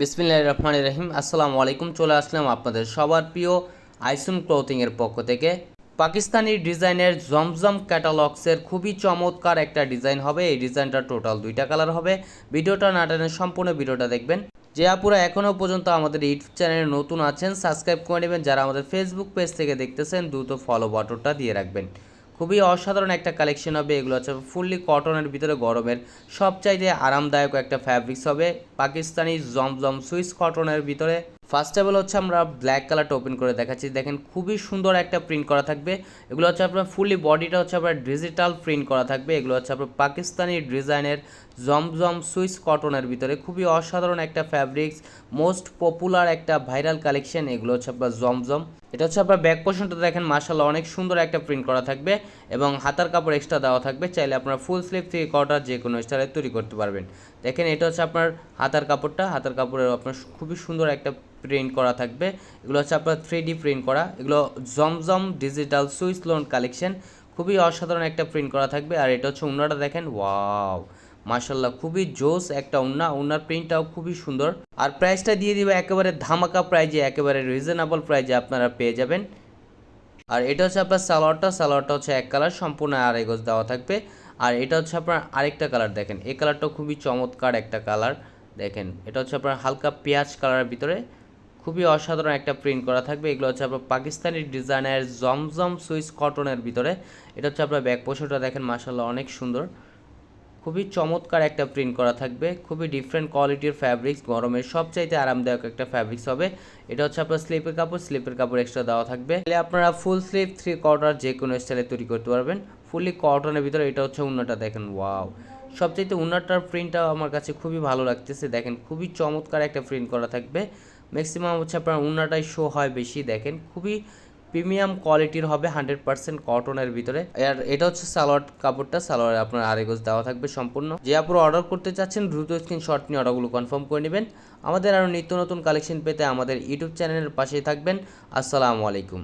বিসমিল্লাহ রহমান রহিম। আসসালামু আলাইকুম। চলে আসলাম আপনাদের সবার প্রিয় আইসুন ক্লোথিংয়ের পক্ষ থেকে। পাকিস্তানি ডিজাইনের জমজম ক্যাটালগসের খুবই চমৎকার একটা ডিজাইন হবে। এই ডিজাইনটা টোটাল দুইটা কালার হবে। ভিডিওটা না টেনে সম্পূর্ণ ভিডিওটা দেখবেন। যে আপুরা এখনও পর্যন্ত আমাদের ইউটিউব চ্যানেলে নতুন আছেন, সাবস্ক্রাইব করে নেবেন। যারা আমাদের ফেসবুক পেজ থেকে দেখতেছেন, দ্রুত ফলো বাটনটা দিয়ে রাখবেন। খুবই অসাধারণ একটা কালেকশন হবে। এগুলো হচ্ছে ফুললি কটনের ভিতরে গরমের। সবচাইতে আরামদায়ক একটা ফ্যাব্রিক্স হবে। পাকিস্তানি জমজম সুইস কটনের ভিতরে। ফার্স্ট অফ অল হচ্ছে আমরা ব্ল্যাক কালারটা ওপেন করে দেখাচ্ছি। দেখেন খুবই সুন্দর একটা প্রিন্ট করা থাকবে। এগুলো হচ্ছে আপনার ফুললি বডিটা হচ্ছে আপনার ডিজিটাল প্রিন্ট করা থাকবে। এগুলো হচ্ছে আপনার পাকিস্তানি ডিজাইনের জমজম সুইস কটনের ভিতরে খুবই অসাধারণ একটা ফ্যাব্রিক্স মোস্ট পপুলার একটা ভাইরাল কালেকশন এগুলো হচ্ছে আপনার জমজম এটা হচ্ছে আপনার ব্যাক পোর্শনটা দেখেন মার্শাল্লাহ অনেক সুন্দর একটা প্রিন্ট করা থাকবে এবং হাতার কাপড় এক্সট্রা দেওয়া থাকবে, চাইলে আপনার ফুল স্লিভ থেকে কটার যে কোনো স্টাইলে তৈরি করতে পারবেন। দেখেন, এটা হচ্ছে আপনার হাতার কাপড়টা, হাতার কাপড়ের আপনার খুবই সুন্দর একটা প্রিন্ট করা থাকবে। এগুলো হচ্ছে আপনার থ্রি প্রিন্ট করা, এগুলো জমজম ডিজিটাল সুইস লোন কালেকশন খুবই অসাধারণ একটা প্রিন্ট করা থাকবে। আর এটা হচ্ছে উন্নাটা দেখেন ওয়াও মাশাল্লাহ খুবই জোস একটা উন্না উন্নার প্রিন্টটাও খুবই সুন্দর। আর প্রাইসটা দিয়ে দিবে একেবারে ধামাকা প্রাইজে একেবারে রিজনেবল প্রাইজে আপনারা পেয়ে যাবেন। আর এটা হচ্ছে আপনার সালোয়ারটা সালোয়ারটা হচ্ছে এক কালার সম্পূর্ণ আড়াই গজ দেওয়া থাকবে। আর এটা হচ্ছে আপনার আরেকটা কালার দেখেন, এই কালারটাও খুবই চমৎকার একটা কালার দেখেন। এটা হচ্ছে আপনার হালকা পেঁয়াজ কালারের ভিতরে। খুবই অসাধারণ একটা প্রিন্ট করা থাকবে। এগুলো হচ্ছে আপনার পাকিস্তানি ডিজাইনের জমজম সুইস কটনের ভিতরে। এটা হচ্ছে আপনার ব্যাক পোশনটা দেখেন মাসাল্লাহ অনেক সুন্দর। খুবই চমৎকার একটা প্রিন্ট করা থাকবে। খুবই ডিফারেন্ট কোয়ালিটির ফ্যাব্রিক্স গরমের সবচাইতে আরামদায়ক একটা ফ্যাব্রিক্স হবে। এটা হচ্ছে আপনার স্লিপের কাপড় স্লিপের কাপড় এক্সট্রা দেওয়া থাকবে। তাহলে আপনারা ফুল স্লিপ থ্রি কোয়ার্টার যে কোনো স্টাইলে তৈরি করতে পারবেন। ফুললি কটনের ভিতরে এটা হচ্ছে উন্নাটা, দেখেন ওয়াও সবচাইতে উন্নাটার প্রিন্টটাও আমার কাছে খুবই ভালো লাগতেছে, দেখেন, খুবই চমৎকার একটা প্রিন্ট করা থাকবে। ম্যাক্সিমাম হচ্ছে আপনার উন্নাটাই শো হয় বেশি, দেখেন, খুবই প্রিমিয়াম কোয়ালিটির হবে হান্ড্রেড পার্সেন্ট কটনের ভিতরে। আর এটা হচ্ছে সালোয়ার কাপড়টা, সালোয়ার আপনার আরেগোজ দেওয়া থাকবে সম্পূর্ণ। যে আপনারা অর্ডার করতে চাচ্ছেন, দ্রুত স্ক্রিনশট নিয়ে অর্ডারগুলো কনফার্ম করে নেবেন। আমাদের আরও নিত্য নতুন কালেকশন পেতে আমাদের ইউটিউব চ্যানেলের পাশেই থাকবেন। আসসালামু আলাইকুম।